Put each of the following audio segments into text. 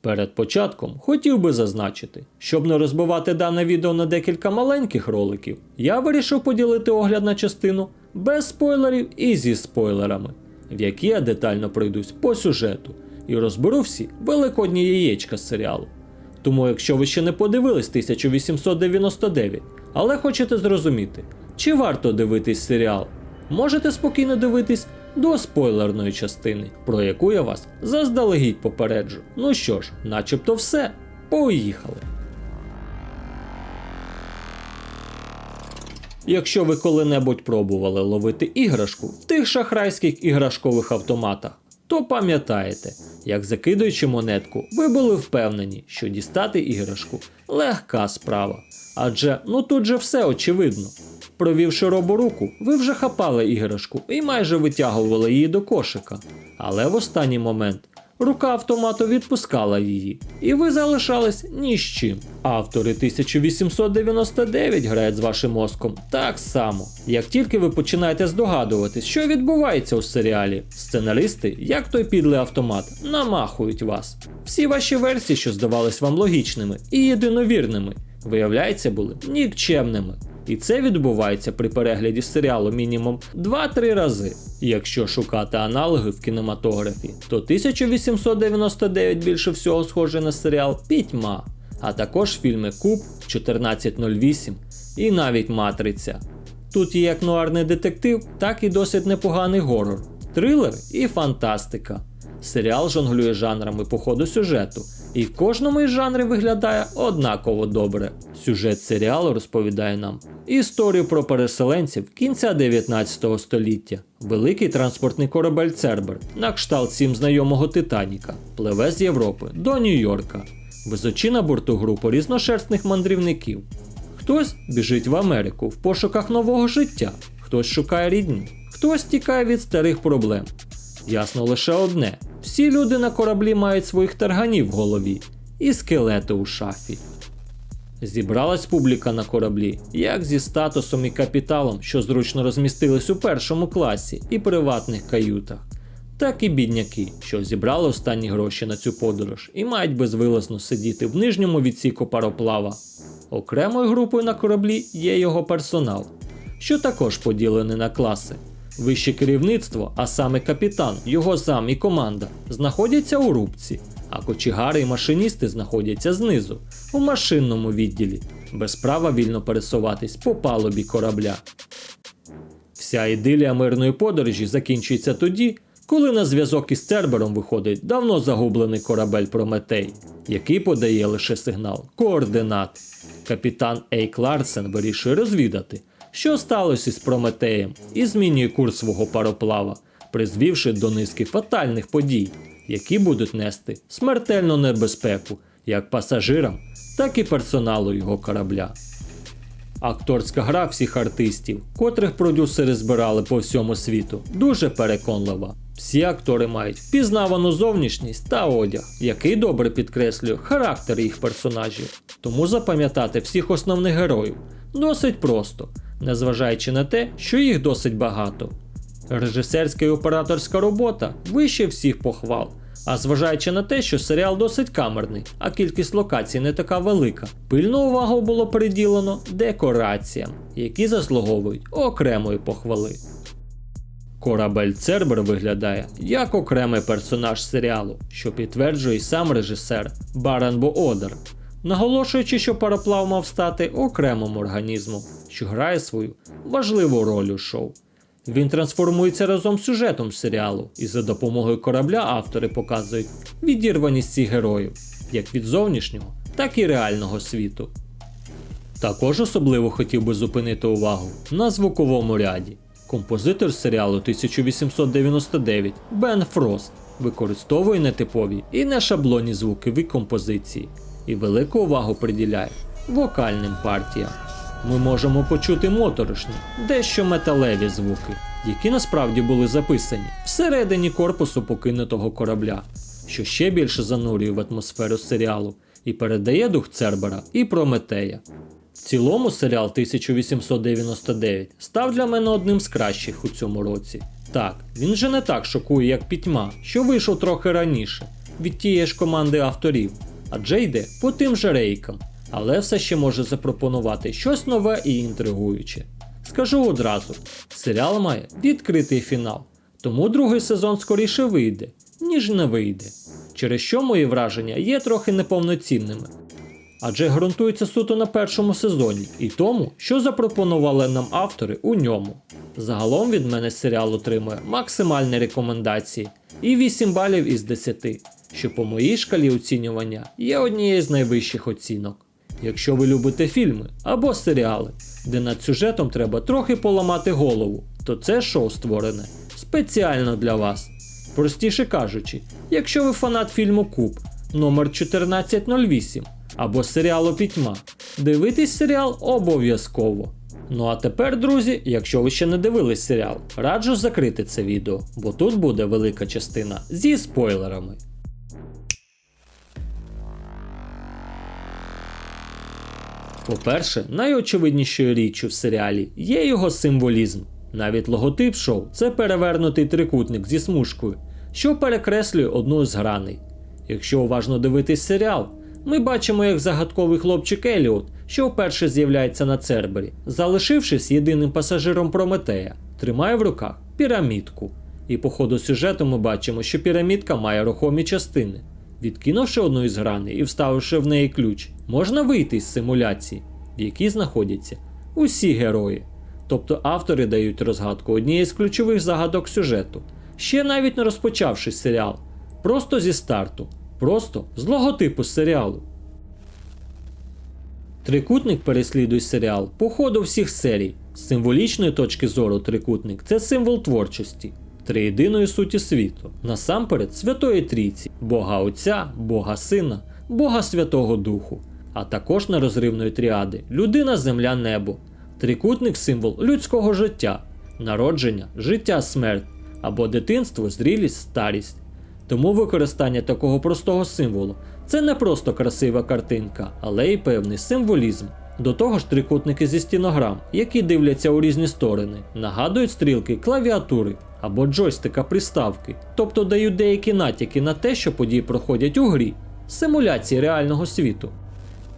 Перед початком хотів би зазначити, щоб не розбивати дане відео на декілька маленьких роликів, я вирішив поділити огляд на частину без спойлерів і зі спойлерами, в які я детально пройдусь по сюжету і розберу всі великодні яєчка з серіалу. Тому, якщо ви ще не подивились 1899, але хочете зрозуміти, чи варто дивитись серіал, можете спокійно дивитись до спойлерної частини, про яку я вас заздалегідь попереджу. Ну що ж, начебто все. Поїхали. Якщо ви коли-небудь пробували ловити іграшку в тих шахрайських іграшкових автоматах, то пам'ятаєте, як закидуючи монетку, ви були впевнені, що дістати іграшку легка справа. Адже ну тут же все очевидно. Провівши роборуку, ви вже хапали іграшку і майже витягували її до кошика. Але в останній момент рука автомату відпускала її, і ви залишались ні з чим. Автори 1899 грають з вашим мозком так само. Як тільки ви починаєте здогадуватись, що відбувається у серіалі, сценаристи, як той підлий автомат, намахують вас. Всі ваші версії, що здавались вам логічними і єдиновірними, виявляється, були нікчемними. І це відбувається при перегляді серіалу мінімум 2-3 рази. Якщо шукати аналоги в кінематографі, то 1899 більше всього схожий на серіал Пітьма, а також фільми Куб 1408 і навіть Матриця. Тут є як нуарний детектив, так і досить непоганий горор, трилер і фантастика. Серіал жонглює жанрами по ходу сюжету, і в кожному із жанрів виглядає однаково добре. Сюжет серіалу розповідає нам історію про переселенців кінця 19 століття. Великий транспортний корабель Цербер, на кшталт всім знайомого Титаніка, пливе з Європи до Нью-Йорка. Везучи на борту групу різношерстних мандрівників. Хтось біжить в Америку в пошуках нового життя, хтось шукає рідні, хтось тікає від старих проблем. Ясно лише одне: всі люди на кораблі мають своїх тарганів в голові і скелети у шафі. Зібралась публіка на кораблі, як зі статусом і капіталом, що зручно розмістились у першому класі і приватних каютах, так і бідняки, що зібрали останні гроші на цю подорож і мають безвилазно сидіти в нижньому відсіку пароплава. Окремою групою на кораблі є його персонал, що також поділений на класи. Вище керівництво, а саме капітан, його зам і команда, знаходяться у рубці, а кочегари і машиністи знаходяться знизу, у машинному відділі, без права вільно пересуватись по палубі корабля. Вся ідилія мирної подорожі закінчується тоді, коли на зв'язок із Цербером виходить давно загублений корабель Прометей, який подає лише сигнал координат. Капітан Ейк Ларсен вирішує розвідати, що сталося із Прометеєм, і змінює курс свого пароплава, призвівши до низки фатальних подій, які будуть нести смертельну небезпеку як пасажирам, так і персоналу його корабля. Акторська гра всіх артистів, котрих продюсери збирали по всьому світу, дуже переконлива. Всі актори мають впізнавану зовнішність та одяг, який добре підкреслює характер їх персонажів. Тому запам'ятати всіх основних героїв досить просто, незважаючи на те, що їх досить багато. Режисерська і операторська робота вище всіх похвал. А зважаючи на те, що серіал досить камерний, а кількість локацій не така велика, пильну увагу було приділено декораціям, які заслуговують окремої похвали. Корабель Цербер виглядає як окремий персонаж серіалу, що підтверджує сам режисер Баран Одер, наголошуючи, що пароплав мав стати окремим організмом, що грає свою важливу роль у шоу. Він трансформується разом з сюжетом серіалу, і за допомогою корабля автори показують відірваність цих героїв, як від зовнішнього, так і реального світу. Також особливо хотів би зупинити увагу на звуковому ряді. Композитор серіалу 1899 Бен Фрост використовує нетипові і не шаблонні звукові композиції і велику увагу приділяє вокальним партіям. Ми можемо почути моторошні, дещо металеві звуки, які насправді були записані всередині корпусу покинутого корабля, що ще більше занурює в атмосферу серіалу і передає дух Цербера і Прометея. В цілому серіал 1899 став для мене одним з кращих у цьому році. Так, він же не так шокує, як пітьма, що вийшов трохи раніше, від тієї ж команди авторів, адже йде по тим же рейкам, але все ще може запропонувати щось нове і інтригуюче. Скажу одразу: серіал має відкритий фінал, тому другий сезон скоріше вийде, ніж не вийде. Через що мої враження є трохи неповноцінними. Адже ґрунтується суто на першому сезоні і тому, що запропонували нам автори у ньому. Загалом від мене серіал отримує максимальні рекомендації і 8 балів із 10, що по моїй шкалі оцінювання є однією з найвищих оцінок. Якщо ви любите фільми або серіали, де над сюжетом треба трохи поламати голову, то це шоу створене спеціально для вас. Простіше кажучи, якщо ви фанат фільму Куб номер 1408 або серіалу Пітьма, дивитись серіал обов'язково. Ну а тепер, друзі, якщо ви ще не дивились серіал, раджу закрити це відео, бо тут буде велика частина зі спойлерами. По-перше, найочевиднішою річчю в серіалі є його символізм. Навіть логотип шоу це перевернутий трикутник зі смужкою, що перекреслює одну з граней. Якщо уважно дивитись серіал, ми бачимо, як загадковий хлопчик Еліот, що вперше з'являється на Цербері, залишившись єдиним пасажиром Прометея, тримає в руках пірамідку. І по ходу сюжету ми бачимо, що пірамідка має рухомі частини. Відкинувши одну із граней і вставивши в неї ключ, можна вийти з симуляції, в якій знаходяться усі герої. Тобто автори дають розгадку однієї з ключових загадок сюжету, ще навіть не розпочавши серіал, просто зі старту, просто з логотипу серіалу. Трикутник переслідує серіал по ходу всіх серій. З символічної точки зору трикутник це символ творчості, триєдиної суті світу, насамперед Святої Трійці, Бога Отця, Бога Сина, Бога Святого Духу, а також нерозривної тріади людина, земля, небо. Трикутник символ людського життя, народження, життя, смерть або дитинство, зрілість, старість. Тому використання такого простого символу це не просто красива картинка, але й певний символізм. До того ж, трикутники зі стінограм, які дивляться у різні сторони, нагадують стрілки клавіатури або джойстика приставки, тобто дають деякі натяки на те, що події проходять у грі, симуляції реального світу.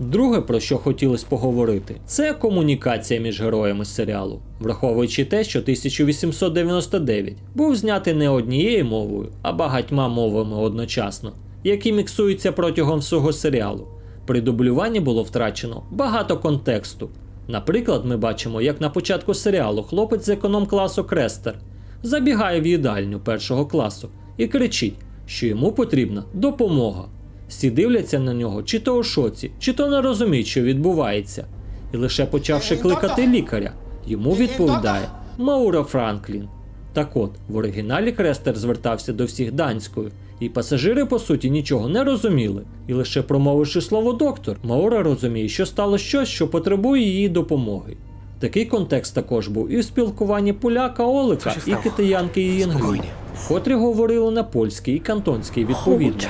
Друге, про що хотілося поговорити, це комунікація між героями серіалу, враховуючи те, що 1899 був знятий не однією мовою, а багатьма мовами одночасно, які міксуються протягом всього серіалу. При дублюванні було втрачено багато контексту. Наприклад, ми бачимо, як на початку серіалу хлопець з економ-класу Крестер забігає в їдальню першого класу і кричить, що йому потрібна допомога. Всі дивляться на нього, чи то у шоці, чи то не розуміють, що відбувається. І лише почавши кликати лікаря, йому відповідає Маура Франклін. Так от, в оригіналі Крестер звертався до всіх данською, і пасажири, по суті, нічого не розуміли. І лише промовивши слово доктор, Маура розуміє, що стало щось, що потребує її допомоги. Такий контекст також був і в спілкуванні поляка Олика і китаянки Спокійно. котрі говорили на польській і кантонській відповідно.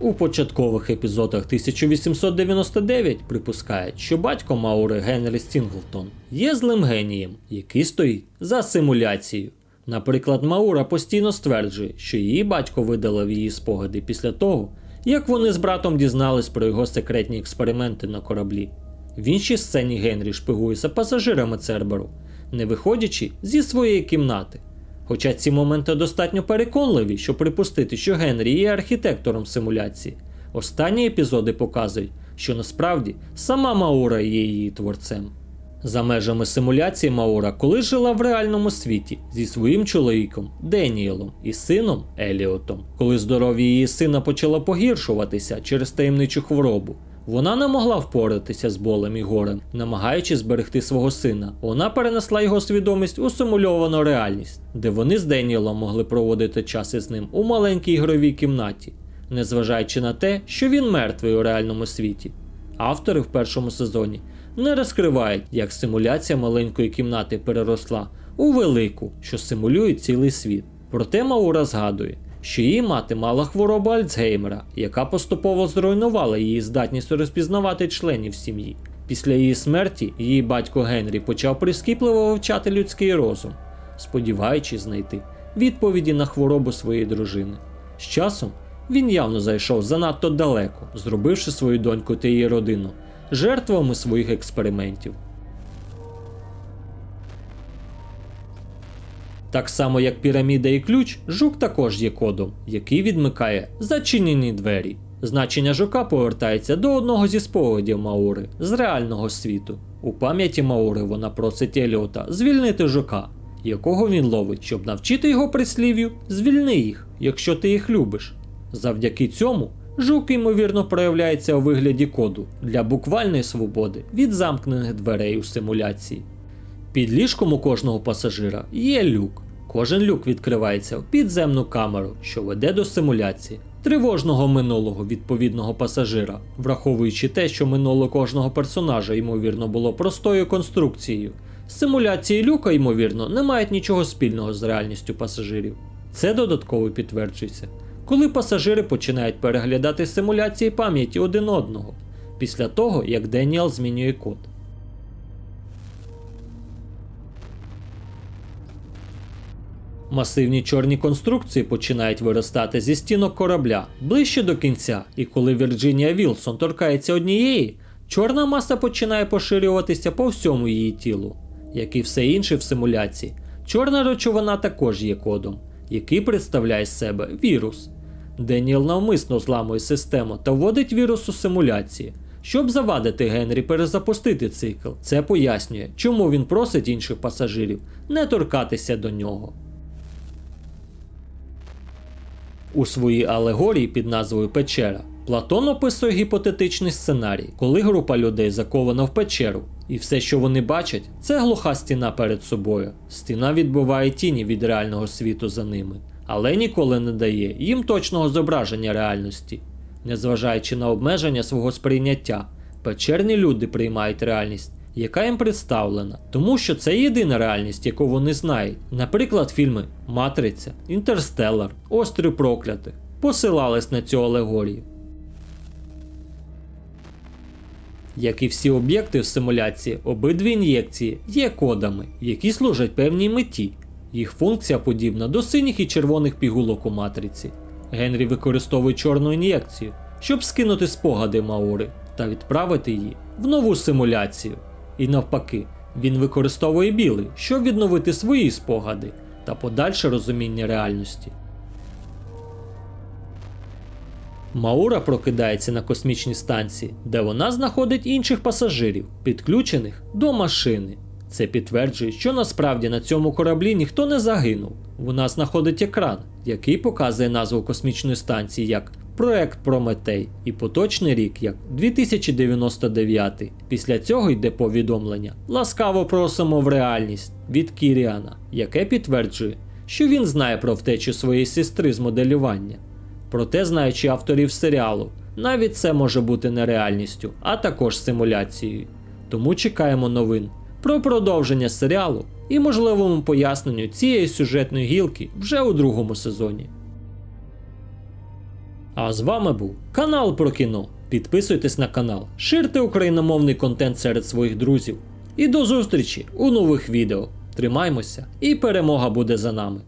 У початкових епізодах 1899 припускають, що батько Маури Генрі Стінглтон є злим генієм, який стоїть за симуляцією. Наприклад, Маура постійно стверджує, що її батько видалив її спогади після того, як вони з братом дізнались про його секретні експерименти на кораблі. В іншій сцені Генрі шпигує за пасажирами Церберу, не виходячи зі своєї кімнати. Хоча ці моменти достатньо переконливі, щоб припустити, що Генрі є архітектором симуляції, останні епізоди показують, що насправді сама Маура є її творцем. За межами симуляції Маура колись жила в реальному світі зі своїм чоловіком Деніелом і сином Еліотом. Коли здоров'я її сина почало погіршуватися через таємничу хворобу, вона не могла впоратися з болем і горем, намагаючись зберегти свого сина. Вона перенесла його свідомість у симульовану реальність, де вони з Деніелом могли проводити час із ним у маленькій ігровій кімнаті, незважаючи на те, що він мертвий у реальному світі. Автори в першому сезоні не розкривають, як симуляція маленької кімнати переросла у велику, що симулює цілий світ. Проте Маура згадує, що її мати мала хворобу Альцгеймера, яка поступово зруйнувала її здатність розпізнавати членів сім'ї. Після її смерті її батько Генрі почав прискіпливо вивчати людський розум, сподіваючись знайти відповіді на хворобу своєї дружини. З часом він явно зайшов занадто далеко, зробивши свою доньку та її родину жертвами своїх експериментів. Так само як піраміда і ключ, жук також є кодом, який відмикає зачинені двері. Значення жука повертається до одного зі спогадів Маури з реального світу. У пам'яті Маури вона просить Еліота звільнити жука, якого він ловить, щоб навчити його прислів'ю звільни їх, якщо ти їх любиш. Завдяки цьому жук ймовірно проявляється у вигляді коду для буквальної свободи від замкнених дверей у симуляції. Під ліжком у кожного пасажира є люк. Кожен люк відкривається в підземну камеру, що веде до симуляції тривожного минулого відповідного пасажира, враховуючи те, що минуле кожного персонажа, ймовірно, було простою конструкцією. Симуляції люка, ймовірно, не мають нічого спільного з реальністю пасажирів. Це додатково підтверджується, коли пасажири починають переглядати симуляції пам'яті один одного, після того як Деніел змінює код. Масивні чорні конструкції починають виростати зі стінок корабля ближче до кінця, і коли Вірджинія Вілсон торкається однієї, чорна маса починає поширюватися по всьому її тілу. Як і все інше в симуляції, чорна речовина також є кодом, який представляє з себе вірус. Деніел навмисно зламує систему та вводить вірус у симуляції, щоб завадити Генрі перезапустити цикл. Це пояснює, чому він просить інших пасажирів не торкатися до нього. У своїй алегорії під назвою Печера Платон описує гіпотетичний сценарій, коли група людей закована в печеру, і все, що вони бачать, це глуха стіна перед собою. Стіна відбиває тіні від реального світу за ними, але ніколи не дає їм точного зображення реальності. Незважаючи на обмеження свого сприйняття, печерні люди приймають реальність, яка їм представлена, тому що це єдина реальність, яку вони знають. Наприклад, фільми Матриця, Інтерстеллар, Острів проклятих посилались на цю алегорію. Як і всі об'єкти в симуляції, обидві ін'єкції є кодами, які служать певній меті. Їх функція подібна до синіх і червоних пігулок у матриці. Генрі використовує чорну ін'єкцію, щоб скинути спогади Маури та відправити її в нову симуляцію. І навпаки, він використовує білий, щоб відновити свої спогади та подальше розуміння реальності. Маура прокидається на космічній станції, де вона знаходить інших пасажирів, підключених до машини. Це підтверджує, що насправді на цьому кораблі ніхто не загинув. Вона знаходить екран, який показує назву космічної станції як Проект Прометей і поточний рік як 2099. Після цього йде повідомлення. Ласкаво просимо в реальність від Кіріана, яке підтверджує, що він знає про втечу своєї сестри з моделювання. Проте, знаючи авторів серіалу, навіть це може бути не реальністю, а також симуляцією. Тому чекаємо новин про продовження серіалу і можливому поясненню цієї сюжетної гілки вже у другому сезоні. А з вами був канал про кіно. Підписуйтесь на канал, ширте україномовний контент серед своїх друзів. І до зустрічі у нових відео. Тримаймося, і перемога буде за нами.